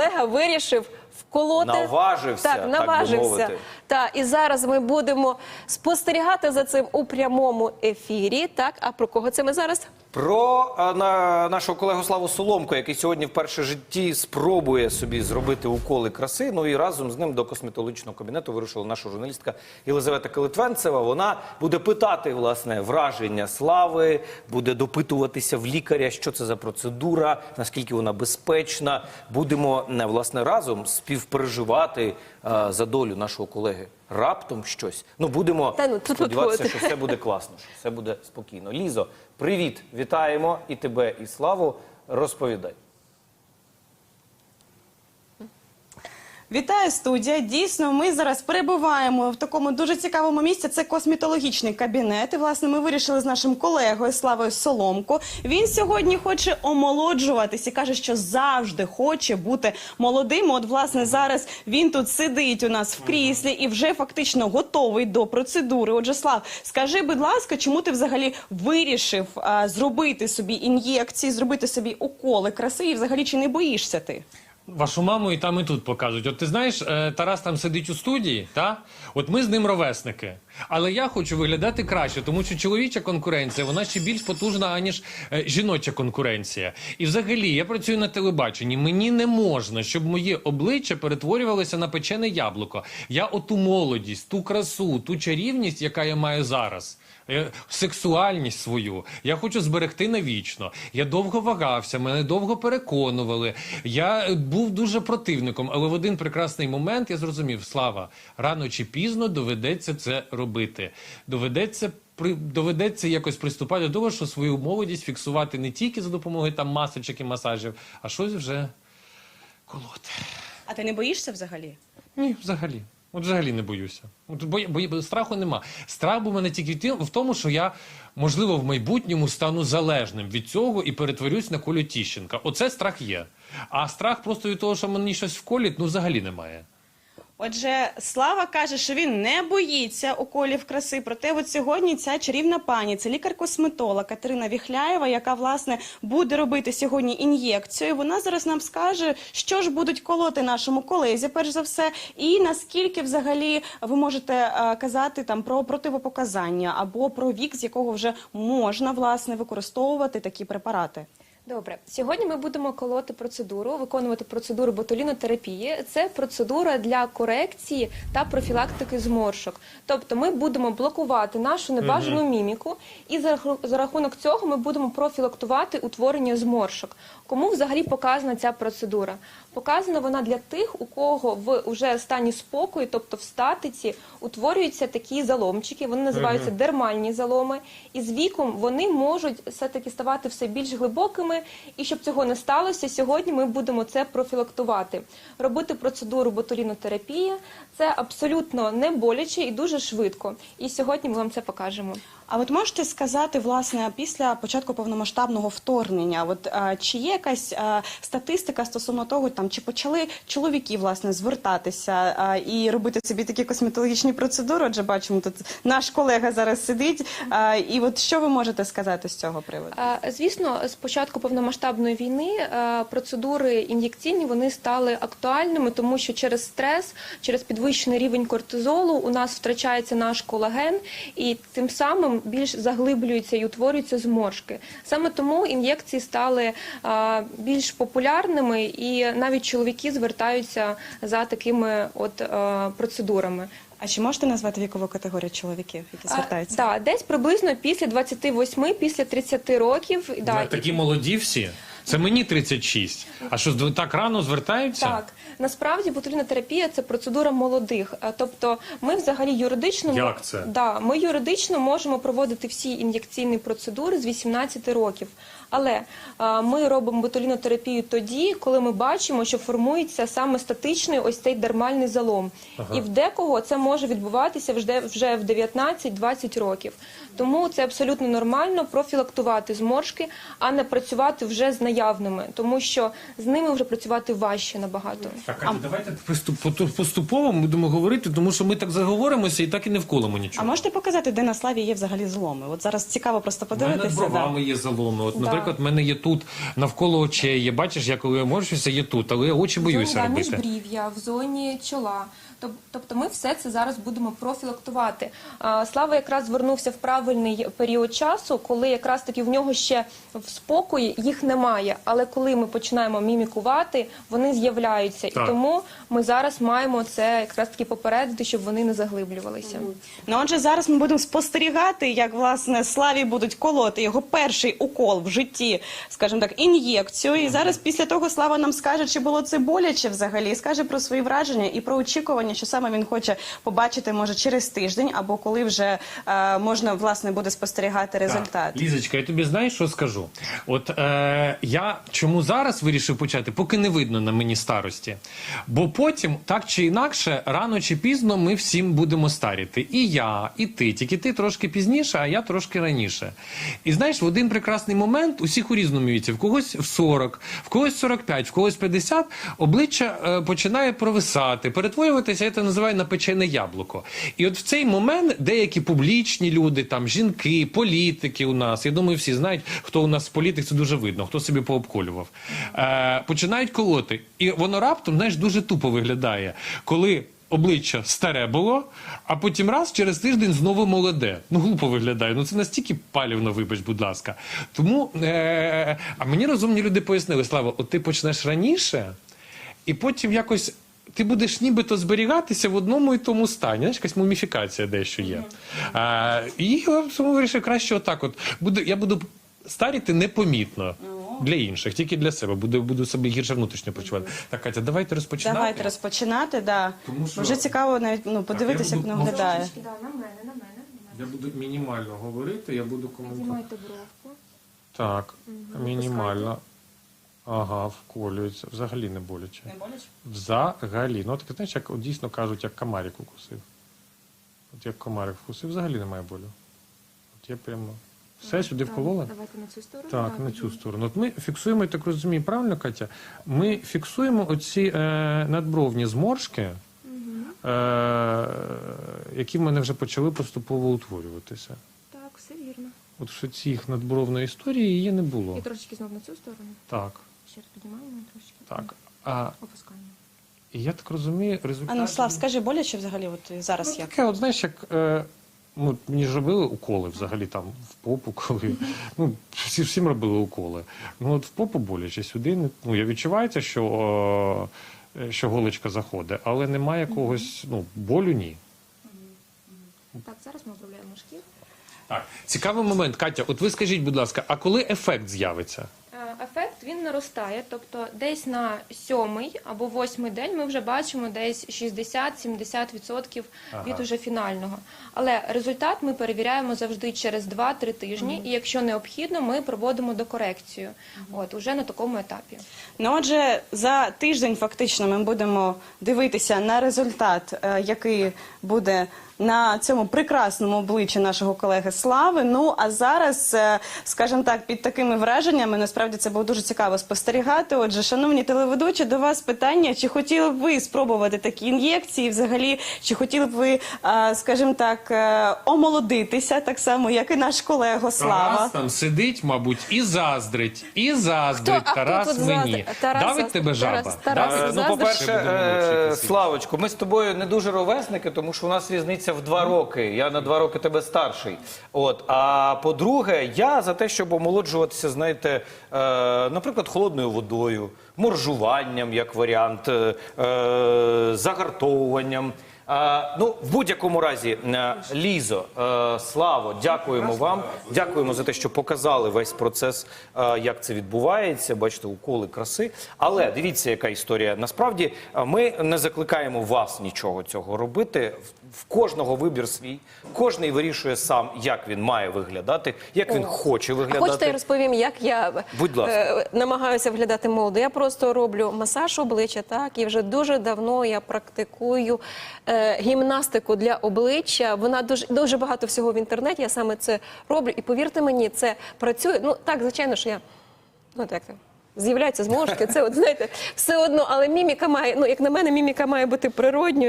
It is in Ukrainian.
колега вирішив вколоти. Наважився, так, так наважився. мовити. та, і зараз ми будемо спостерігати за цим у прямому ефірі. Так, а про кого це ми зараз? Про а, на, нашого колегу Славу Соломко, який сьогодні вперше в житті спробує собі зробити уколи краси. Ну і разом з ним до косметологічного кабінету вирушила наша журналістка Єлизавета Калитвенцева. Вона буде питати власне враження слави, буде допитуватися в лікаря, що це за процедура, наскільки вона безпечна. Будемо не власне разом співпереживати а, за долю нашого колеги. Раптом щось. Ну будемо Та ну, тут сподіватися, що все буде класно, що все буде спокійно. Лізо, привіт, вітаємо і тебе, і славу. Розповідай. Вітаю студія. Дійсно, ми зараз перебуваємо в такому дуже цікавому місці. Це косметологічний кабінет. І власне ми вирішили з нашим колегою Славою Соломко. Він сьогодні хоче омолоджуватись і каже, що завжди хоче бути молодим. От, власне, зараз він тут сидить у нас в кріслі і вже фактично готовий до процедури. Отже, Слав, скажи, будь ласка, чому ти взагалі вирішив а, зробити собі ін'єкції, зробити собі уколи краси, і взагалі чи не боїшся ти? Вашу маму і там і тут покажуть. От ти знаєш, е, Тарас там сидить у студії, та от ми з ним ровесники. Але я хочу виглядати краще, тому що чоловіча конкуренція вона ще більш потужна аніж е, жіноча конкуренція. І взагалі я працюю на телебаченні. Мені не можна, щоб моє обличчя перетворювалося на печене яблуко. Я оту молодість, ту красу, ту чарівність, яка я маю зараз. Е, Сексуальність свою я хочу зберегти навічно. Я довго вагався, мене довго переконували. Я е, був дуже противником, але в один прекрасний момент я зрозумів: слава рано чи пізно доведеться це робити. Доведеться доведеться якось приступати до того, що свою молодість фіксувати не тільки за допомогою там масочок і масажів, а щось вже колоти. А ти не боїшся взагалі? Ні, взагалі. От взагалі не боюся. От бо, бо, страху нема. Страх був мене тільки в тім- в тому, що я, можливо, в майбутньому стану залежним від цього і перетворюсь на Колю Тіщенка. Оце страх є. А страх просто від того, що мені щось вколіть, ну взагалі немає. Отже, Слава каже, що він не боїться уколів краси. Проте, от сьогодні ця чарівна пані, це лікар-косметолог Катерина Віхляєва, яка власне буде робити сьогодні ін'єкцію. Вона зараз нам скаже, що ж будуть колоти нашому колезі, перш за все, і наскільки взагалі ви можете е, казати там про противопоказання або про вік, з якого вже можна власне використовувати такі препарати. Добре, сьогодні ми будемо колоти процедуру, виконувати процедуру ботулінотерапії. Це процедура для корекції та профілактики зморшок. Тобто ми будемо блокувати нашу небажану міміку, і за, раху- за рахунок цього ми будемо профілактувати утворення зморшок. Кому взагалі показана ця процедура? Показана вона для тих, у кого в уже стані спокою, тобто в статиці, утворюються такі заломчики. Вони називаються дермальні заломи, і з віком вони можуть все-таки ставати все більш глибокими. І щоб цього не сталося, сьогодні ми будемо це профілактувати. Робити процедуру ботулінотерапії це абсолютно не боляче і дуже швидко. І сьогодні ми вам це покажемо. А от можете сказати, власне, після початку повномасштабного вторгнення, от а, чи є якась а, статистика стосовно того, там чи почали чоловіки власне звертатися а, і робити собі такі косметологічні процедури? Отже, бачимо, тут наш колега зараз сидить. А, і от що ви можете сказати з цього приводу? Е, Звісно, з початку повномасштабної війни е, процедури ін'єкційні вони стали актуальними, тому що через стрес, через підвищений рівень кортизолу у нас втрачається наш колаген, і тим самим більш заглиблюються і утворюються зморшки. Саме тому ін'єкції стали е, більш популярними, і навіть чоловіки звертаються за такими от е, процедурами. А чи можете назвати вікову категорію чоловіків, які звертаються? Так, десь приблизно після 28, після 30 років. Да, Такі молоді всі. Це мені 36. А що з- так рано звертаються? Так, насправді ботулінотерапія це процедура молодих. Тобто, ми взагалі юридично Як це? Да, ми юридично можемо проводити всі ін'єкційні процедури з 18 років. Але ми робимо ботулінотерапію тоді, коли ми бачимо, що формується саме статичний ось цей дермальний залом. І в декого це може відбуватися вже, вже в 19-20 років. Тому це абсолютно нормально профілактувати зморшки, а не працювати вже з наявними, тому що з ними вже працювати важче набагато. Так, Катя, давайте поступово будемо говорити, тому що ми так заговоримося і так і не вколимо А можете показати, де на славі є взагалі зломи? От зараз цікаво просто У мене подивитися. над да. бровами є заломи. От, наприклад, наприклад, в мене є тут навколо очей. Я бачиш, я коли я морщуся, є тут, але я очі боюся в зоні да, робити. міжбрів'я, в зоні чола. Тоб- Тобто ми все це зараз будемо профілактувати. Слава якраз звернувся в правильний період часу, коли якраз таки в нього ще в спокої їх немає. Але коли ми починаємо мімікувати, вони з'являються. І тому ми зараз маємо це якраз таки попередити, щоб вони не заглиблювалися. Ну, отже, зараз ми будемо спостерігати, як власне Славі будуть колоти його перший укол в житті, скажімо так, ін'єкцію. І зараз після того Слава нам скаже, чи було це боляче взагалі, і скаже про свої враження і про очікування, що саме він хоче побачити, може через тиждень, або коли вже е, можна власне буде спостерігати результат. Так. Лізочка, я тобі знаєш, що скажу? От е, я чому зараз вирішив почати, поки не видно на мені старості. Бо потім, так чи інакше, рано чи пізно ми всім будемо старіти. І я, і ти. Тільки ти трошки пізніше, а я трошки раніше. І знаєш, в один прекрасний момент усіх у різному віці, в когось в 40, в когось 45, в когось 50, обличчя е, починає провисати, перетворюватися, я це називаю на печене яблуко. І от в цей момент деякі публічні люди, там жінки, політики у нас, я думаю, всі знають, хто у нас політик, це дуже видно, хто собі пообколював. Е, починають колоти. І воно раптом, знаєш, дуже тупо виглядає, коли. Обличчя старе було, а потім раз через тиждень знову молоде. Ну глупо виглядає. Ну це настільки палівно, вибач, будь ласка. Тому е- а мені розумні люди пояснили, Слава, от ти почнеш раніше, і потім якось ти будеш нібито зберігатися в одному і тому стані. Знаєш, якась муміфікація дещо є. А, і я тому вирішив краще отак. От буду, я буду старіти непомітно. Для інших, тільки для себе. Буду, буду себе гірше внутрішньо почувати. Так, Катя, давайте розпочинати. Давайте розпочинати. Да. Тому що- Вже цікаво навіть ну, подивитися, як воно виглядає. Трошечки, да, на мене, на мене. Я буду мінімально говорити, я буду коментувати. Знімайте бровку. Так, мінімально. Ага, вколюється. Взагалі не боляче. Не боляче? Взагалі. Ну, так знаєш, як от дійсно кажуть, як комарик укусив. От як комарик вкусив, взагалі немає болю. От я прямо. Все сюди вколола? Давайте на цю сторону. Так, на цю сторону. От ми фіксуємо, я так розумію, правильно, Катя? Ми фіксуємо оці е, надбровні зморшки, е, які в мене вже почали поступово утворюватися. Так, все вірно. От що цих надбровної історії її не було. І трошечки знов на цю сторону. Так, Ще раз піднімаємо трошечки. так. А Опускаємо. і я так розумію, результат. А ну, Слав, скажи, боляче взагалі от зараз Ну, як? таке, от знаєш, як е, ну, мені ж робили уколи взагалі там в попу, коли ну всі всім робили уколи. Ну от в попу боляче сюди не ну я відчувається, що, е, що голочка заходить, але немає якогось ну болю ні. Так, зараз ми обробляємо шкір. Так, цікавий момент, Катя. От ви скажіть, будь ласка, а коли ефект з'явиться? Е, Ефект він наростає, тобто десь на сьомий або восьмий день ми вже бачимо десь 60-70% від уже фінального. Але результат ми перевіряємо завжди через 2-3 тижні, і якщо необхідно, ми проводимо докорекцію. От уже на такому етапі. Ну, отже, за тиждень фактично ми будемо дивитися на результат, е, який буде на цьому прекрасному обличчі нашого колеги Слави. Ну а зараз, е, скажімо так, під такими враженнями насправді це було дуже цікаво спостерігати. Отже, шановні телеведучі, до вас питання: чи хотіли б ви спробувати такі ін'єкції? Взагалі, чи хотіли б ви, е, скажімо так, е, омолодитися так само, як і наш колега Слава? Тарас там сидить, мабуть, і заздрить, і заздрить Хто? А хто Тарас тут мені. Тарас Давить тебе жаба. Тарас, Тарас, Е, Ну, е, мовчати сидіти. Славочко, ми з тобою не дуже ровесники, тому що у нас різниця в два роки. Я на два роки тебе старший. От а по-друге, я за те, щоб омолоджуватися, знаєте, е, наприклад, холодною водою, моржуванням як варіант, е, е, загартовуванням. Ну, в будь-якому разі, е, Лізо, е, Славо, дякуємо вам. Дякуємо за те, що показали весь процес, е, як це відбувається. Бачите, уколи краси. Але дивіться, яка історія. Насправді ми не закликаємо вас нічого цього робити. В- кожного вибір свій. Кожний вирішує сам, як він має виглядати, як він хоче А хочете, я розповім, як я Будь ласка. намагаюся виглядати молодо. Я просто роблю масаж обличчя, так і вже дуже давно я практикую е, гімнастику для обличчя. Вона дуже дуже багато всього в інтернеті. Я саме це роблю. І повірте мені, це працює. Ну так, звичайно, що я ну так. З'являються зморшки, це от знаєте, все одно, але міміка має, ну як на мене, міміка має бути природньою.